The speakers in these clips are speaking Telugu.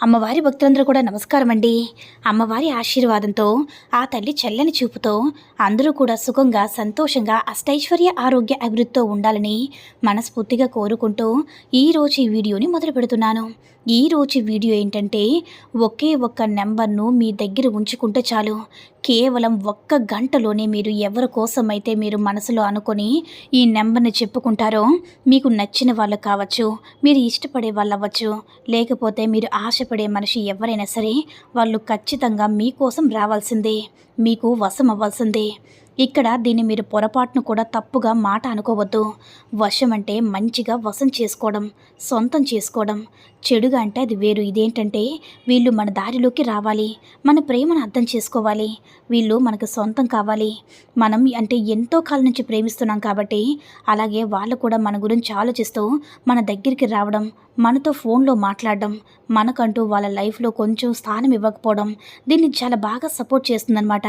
అమ్మవారి భక్తులందరూ కూడా నమస్కారం అండి అమ్మవారి ఆశీర్వాదంతో ఆ తల్లి చల్లని చూపుతో అందరూ కూడా సుఖంగా సంతోషంగా అష్టైశ్వర్య ఆరోగ్య అభివృద్ధితో ఉండాలని మనస్ఫూర్తిగా కోరుకుంటూ ఈరోజు ఈ వీడియోని మొదలు పెడుతున్నాను. ఈ రోజు వీడియో ఏంటంటే ఒకే ఒక్క నెంబర్ను మీ దగ్గర ఉంచుకుంటే చాలు. కేవలం ఒక్క గంటలోనే మీరు ఎవరి కోసమైతే మీరు మనసులో అనుకొని ఈ నెంబర్ని చెప్పుకుంటారో మీకు నచ్చిన వాళ్ళు కావచ్చు మీరు ఇష్టపడే వాళ్ళు అవ్వచ్చు లేకపోతే మీరు ఆశ ఇష్టపడే మనిషి ఎవరైనా సరే వాళ్ళు ఖచ్చితంగా మీకోసం రావాల్సిందే మీకు వశం అవ్వాల్సిందే ఇక్కడ దీన్ని మీరు పొరపాటును కూడా తప్పుగా మాట అనుకోవద్దు. వశం అంటే మంచిగా వశం చేసుకోవడం సొంతం చేసుకోవడం. చెడుగా అంటే అది వేరు. ఇదేంటంటే వీళ్ళు మన దారిలోకి రావాలి. మన ప్రేమను అర్థం చేసుకోవాలి. వీళ్ళు మనకు సొంతం కావాలి. మనం అంటే ఎంతో కాలం నుంచి ప్రేమిస్తున్నాం కాబట్టి అలాగే వాళ్ళు కూడా మన గురించి ఆలోచిస్తూ మన దగ్గరికి రావడం మనతో ఫోన్లో మాట్లాడడం మనకంటూ వాళ్ళ లైఫ్లో కొంచెం స్థానం ఇవ్వకపోవడం దీన్ని చాలా బాగా సపోర్ట్ చేస్తుందన్నమాట.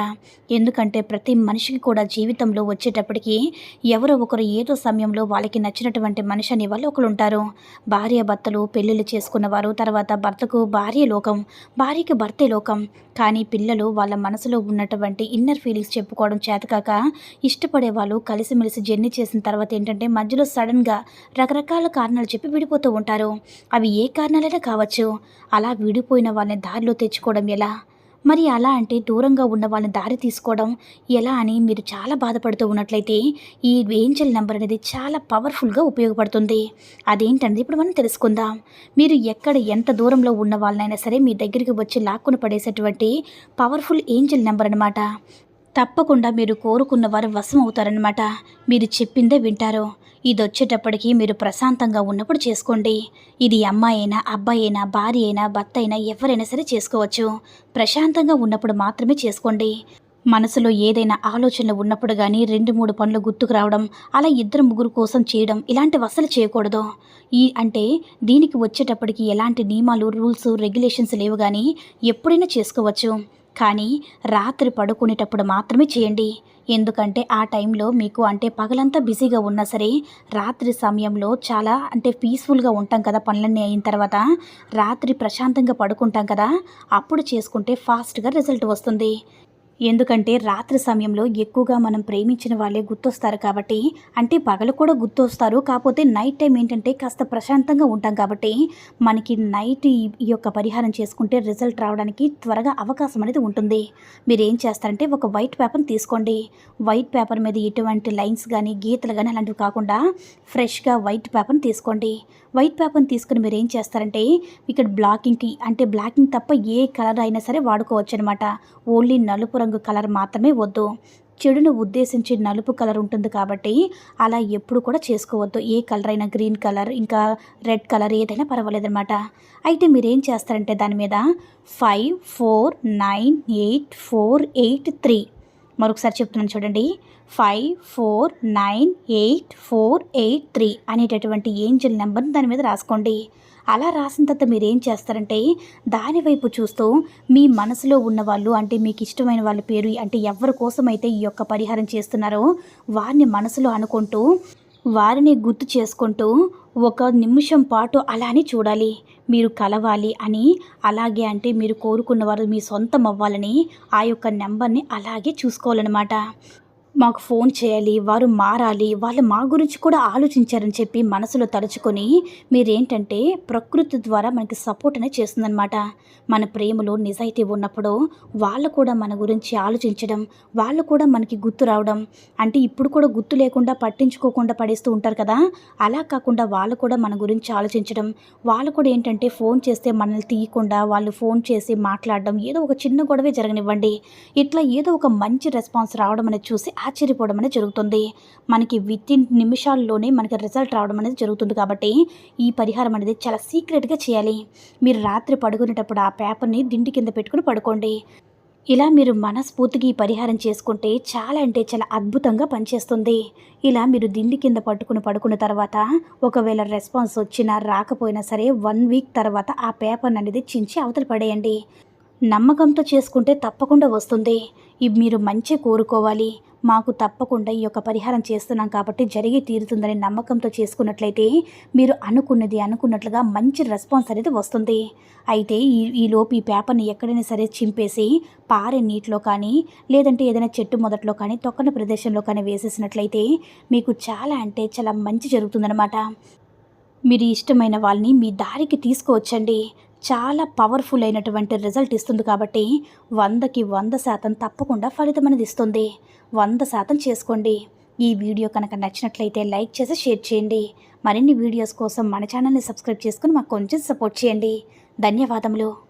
ఎందుకంటే ప్రతి మనిషికి కూడా జీవితంలో వచ్చేటప్పటికి ఎవరో ఒకరు ఏదో సమయంలో వాళ్ళకి నచ్చినటువంటి మనిషి అనే వాళ్ళు ఒకరు ఉంటారు భార్య భర్తలు పెళ్ళిళ్ళు చేసుకున్నవారు తర్వాత భర్తకు భార్య లోకం భార్యకి భర్తే లోకం. కానీ పిల్లలు వాళ్ళ మనసులో ఉన్నటువంటి ఇన్నర్ ఫీలింగ్స్ చెప్పుకోవడం చేతకాక ఇష్టపడే వాళ్ళు కలిసిమెలిసి జర్నీ చేసిన తర్వాత ఏంటంటే మధ్యలో సడన్గా రకరకాల కారణాలు చెప్పి విడిపోతూ ఉంటారు. అవి ఏ కారణాలైనా కావచ్చు. అలా విడిపోయిన వాళ్ళని దారిలో తెచ్చుకోవడం ఎలా? మరి అలా అంటే దూరంగా ఉన్న వాళ్ళని దారి తీసుకోవడం ఎలా అని మీరు చాలా బాధపడుతూ ఉన్నట్లయితే ఈ ఏంజల్ నెంబర్ అనేది చాలా పవర్ఫుల్గా ఉపయోగపడుతుంది. అదేంటనేది ఇప్పుడు మనం తెలుసుకుందాం. మీరు ఎక్కడ ఎంత దూరంలో ఉన్న వాళ్ళనైనా సరే మీ దగ్గరికి వచ్చి లాక్కును పడేసేటువంటి పవర్ఫుల్ ఏంజల్ నెంబర్ అనమాట తప్పకుండా మీరు కోరుకున్న వారు వశం అవుతారనమాట మీరు చెప్పిందే వింటారు. ఇది వచ్చేటప్పటికి మీరు ప్రశాంతంగా ఉన్నప్పుడు చేసుకోండి. ఇది అమ్మాయి అయినా అబ్బాయి అయినా భార్య అయినా భర్త అయినా ఎవరైనా సరే చేసుకోవచ్చు. ప్రశాంతంగా ఉన్నప్పుడు మాత్రమే చేసుకోండి. మనసులో ఏదైనా ఆలోచనలు ఉన్నప్పుడు కానీ రెండు మూడు పనులు గుర్తుకు రావడం అలా ఇద్దరు ముగ్గురు కోసం చేయడం ఇలాంటి వసలు చేయకూడదు. ఈ అంటే దీనికి వచ్చేటప్పటికి ఎలాంటి నియమాలు రూల్స్ రెగ్యులేషన్స్ లేవు కానీ ఎప్పుడైనా చేసుకోవచ్చు. కానీ రాత్రి పడుకునేటప్పుడు మాత్రమే చేయండి. ఎందుకంటే ఆ టైంలో మీకు అంటే పగలంతా బిజీగా ఉన్నా సరే రాత్రి సమయంలో చాలా అంటే పీస్ఫుల్గా ఉంటాం కదా పనులన్నీ అయిన తర్వాత రాత్రి ప్రశాంతంగా పడుకుంటాం కదా అప్పుడు చేసుకుంటే ఫాస్ట్గా రిజల్ట్ వస్తుంది. ఎందుకంటే రాత్రి సమయంలో ఎక్కువగా మనం ప్రేమించిన వాళ్ళే గుర్తొస్తారు కాబట్టి అంటే పగలు కూడా గుర్తొస్తారు. కాకపోతే నైట్ టైం ఏంటంటే కాస్త ప్రశాంతంగా ఉంటాం కాబట్టి మనకి నైట్ ఈ యొక్క పరిహారం చేసుకుంటే రిజల్ట్ రావడానికి త్వరగా అవకాశం అనేది ఉంటుంది. మీరు ఏం చేస్తారంటే ఒక వైట్ పేపర్ని తీసుకోండి. వైట్ పేపర్ మీద ఎటువంటి లైన్స్ కానీ గీతలు కానీ అలాంటివి కాకుండా ఫ్రెష్గా వైట్ పేపర్ని తీసుకోండి. వైట్ పేపర్ని తీసుకుని మీరు ఏం చేస్తారంటే ఇక్కడ బ్లాకింగ్కి అంటే బ్లాకింగ్ తప్ప ఏ కలర్ అయినా సరే వాడుకోవచ్చు అనమాట ఓన్లీ నలుపు రంగు కలర్ మాత్రమే వద్దు. చెడును ఉద్దేశించి నలుపు కలర్ ఉంటుంది కాబట్టి అలా ఎప్పుడు కూడా చేసుకోవద్దు. ఏ కలర్ అయినా గ్రీన్ కలర్ ఇంకా రెడ్ కలర్ ఏదైనా పర్వాలేదనమాట అయితే మీరు ఏం చేస్తారంటే దాని మీద five four nine eight four eight three మరొకసారి చెప్తున్నాను చూడండి. Five four nine eight four eight three అనేటటువంటి ఏంజిల్ నెంబర్ని దాని మీద రాసుకోండి. అలా రాసిన తర్వాత మీరు ఏం చేస్తారంటే దాని వైపు చూస్తూ మీ మనసులో ఉన్న వాళ్ళు అంటే మీకు ఇష్టమైన వాళ్ళ పేరు అంటే ఎవరి కోసమైతే ఈ యొక్క పరిహారం చేస్తున్నారో వారిని మనసులో అనుకుంటూ వారిని గుర్తు చేసుకుంటూ ఒక నిమిషం పాటు అలానే చూడాలి. మీరు కలవాలి అని అలాగే అంటే మీరు కోరుకున్న వారు మీ సొంతం అవ్వాలని ఆ యొక్క నెంబర్ని అలాగే చూసుకోవాలన్నమాట. మాకు ఫోన్ చేయాలి వారు మారాలి వాళ్ళు మా గురించి కూడా ఆలోచించారని చెప్పి మనసులో తలుచుకొని మీరేంటంటే ప్రకృతి ద్వారా మనకి సపోర్ట్ అనేది చేస్తుందన్నమాట. మన ప్రేమలో నిజాయితీ ఉన్నప్పుడు వాళ్ళు కూడా మన గురించి ఆలోచించడం వాళ్ళు కూడా మనకి గుర్తు రావడం అంటే ఇప్పుడు కూడా గుర్తు లేకుండా పట్టించుకోకుండా పడేస్తూ ఉంటారు కదా. అలా కాకుండా వాళ్ళు కూడా మన గురించి ఆలోచించడం వాళ్ళు కూడా ఏంటంటే ఫోన్ చేస్తే మనల్ని తీయకుండా వాళ్ళు ఫోన్ చేసి మాట్లాడడం ఏదో ఒక చిన్న గొడవే జరగనివ్వండి. ఇట్లా ఏదో ఒక మంచి రెస్పాన్స్ రావడం అనేది చూసి ఆశ్చర్యపోవడం అనేది జరుగుతుంది. మనకి విత్ ఇన్ నిమిషాల్లోనే మనకి రిజల్ట్ రావడం అనేది జరుగుతుంది కాబట్టి ఈ పరిహారం అనేది చాలా సీక్రెట్గా చేయాలి. మీరు రాత్రి పడుకునేటప్పుడు ఆ పేపర్ని దిండి కింద పెట్టుకుని పడుకోండి. ఇలా మీరు మనస్ఫూర్తిగా ఈ పరిహారం చేసుకుంటే చాలా అంటే చాలా అద్భుతంగా పనిచేస్తుంది. ఇలా మీరు దిండి కింద పట్టుకుని పడుకున్న తర్వాత ఒకవేళ రెస్పాన్స్ వచ్చినా రాకపోయినా సరే వన్ వీక్ తర్వాత ఆ పేపర్ అనేది చించి అవతల పడేయండి. నమ్మకంతో చేసుకుంటే తప్పకుండా వస్తుంది. ఇవి మీరు మంచి కోరుకోవాలి. మాకు తప్పకుండా ఈ యొక్క పరిహారం చేస్తున్నాం కాబట్టి జరిగి తీరుతుందని నమ్మకంతో చేసుకున్నట్లయితే మీరు అనుకున్నది అనుకున్నట్లుగా మంచి రెస్పాన్స్ అనేది వస్తుంది. అయితే ఈ ఈలోపు ఈ పేపర్ని ఎక్కడైనా సరే చింపేసి పారే నీటిలో కానీ లేదంటే ఏదైనా చెట్టు మొదట్లో కానీ తొక్కని ప్రదేశంలో కానీ వేసేసినట్లయితే మీకు చాలా అంటే చాలా మంచి జరుగుతుందన్నమాట. మీరు ఇష్టమైన వాళ్ళని మీ దారికి తీసుకువచ్చండి. చాలా పవర్ఫుల్ అయినటువంటి రిజల్ట్ ఇస్తుంది కాబట్టి వందకి వంద శాతం తప్పకుండా ఫలితం అనేది ఇస్తుంది. వంద శాతం చేసుకోండి. ఈ వీడియో కనుక నచ్చినట్లయితే లైక్ చేసి షేర్ చేయండి. మరిన్ని వీడియోస్ కోసం మన ఛానల్ని సబ్స్క్రైబ్ చేసుకుని మాకు కొంచెం సపోర్ట్ చేయండి. ధన్యవాదములు.